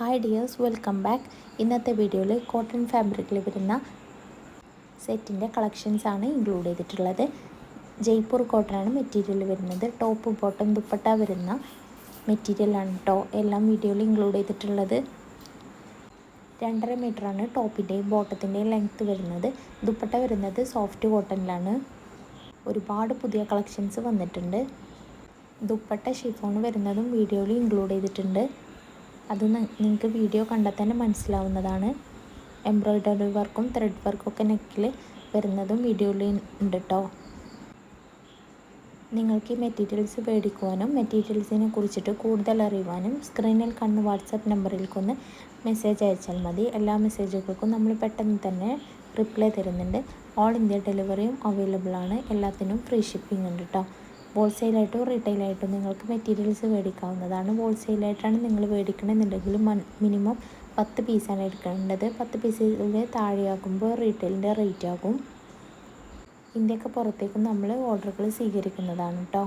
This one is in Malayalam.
ഹായ് ഡിയേഴ്സ് വെൽക്കം ബാക്ക് ഇന്നത്തെ വീഡിയോയിൽ കോട്ടൺ ഫാബ്രിക്കിൽ വരുന്ന സെറ്റിന്റെ കളക്ഷൻസ് ആണ് ഇൻക്ലൂഡ് ചെയ്തിട്ടുള്ളത്. ജയ്പൂർ കോട്ടനാണ് മെറ്റീരിയൽ വരുന്നത്. ടോപ്പ് ബോട്ടം ദുപ്പട്ട വരുന്ന മെറ്റീരിയലാണ് കേട്ടോ എല്ലാം വീഡിയോയിൽ ഇൻക്ലൂഡ് ചെയ്തിട്ടുള്ളത്. രണ്ടര മീറ്ററാണ് ടോപ്പിന്റെയും ബോട്ടത്തിന്റെയും ലെങ്ത്ത് വരുന്നത്. ദുപ്പട്ട വരുന്നത് സോഫ്റ്റ് കോട്ടണിലാണ് ഒരുപാട് പുതിയ കളക്ഷൻസ് വന്നിട്ടുണ്ട്. ദുപ്പട്ട ഷിഫോൺ വരുന്നതും വീഡിയോയിൽ ഇൻക്ലൂഡ് ചെയ്തിട്ടുണ്ട്. അത് നിങ്ങൾക്ക് വീഡിയോ കണ്ടാൽ തന്നെ മനസ്സിലാവുന്നതാണ്. എംബ്രോയ്ഡറി വർക്കും ത്രെഡ് വർക്കും ഒക്കെ നെക്കിൽ വരുന്നതും വീഡിയോയിൽ ഉണ്ട് കേട്ടോ നിങ്ങൾക്ക് ഈ മെറ്റീരിയൽസ് മേടിക്കുവാനും മെറ്റീരിയൽസിനെ കുറിച്ചിട്ട് കൂടുതൽ അറിയുവാനും സ്ക്രീനിൽ കണ്ണ് വാട്സപ്പ് നമ്പറിലേക്കൊന്ന് മെസ്സേജ് അയച്ചാൽ മതി. എല്ലാ മെസ്സേജുകൾക്കും നമ്മൾ പെട്ടെന്ന് തന്നെ റിപ്ലൈ തരുന്നുണ്ട്. ഓൾ ഇന്ത്യ ഡെലിവറിയും അവൈലബിൾ ആണ്. എല്ലാത്തിനും ഫ്രീ ഷിപ്പിംഗ് ഉണ്ട് കേട്ടോ ഹോൾസെയിലായിട്ടോ റീറ്റെയിലായിട്ടോ നിങ്ങൾക്ക് മെറ്റീരിയൽസ് മേടിക്കാവുന്നതാണ്. ഹോൾസെയിലായിട്ടാണ് നിങ്ങൾ മേടിക്കണമെന്നുണ്ടെങ്കിൽ മിനിമം പത്ത് പീസാണ് എടുക്കേണ്ടത്. പത്ത് പീസിലെ താഴെയാകുമ്പോൾ റീറ്റെയിലിന്റെ റേറ്റ് ആകും. ഇന്ത്യയ്ക്ക് പുറത്തേക്കും നമ്മൾ ഓർഡറുകൾ സ്വീകരിക്കുന്നതാണ് കേട്ടോ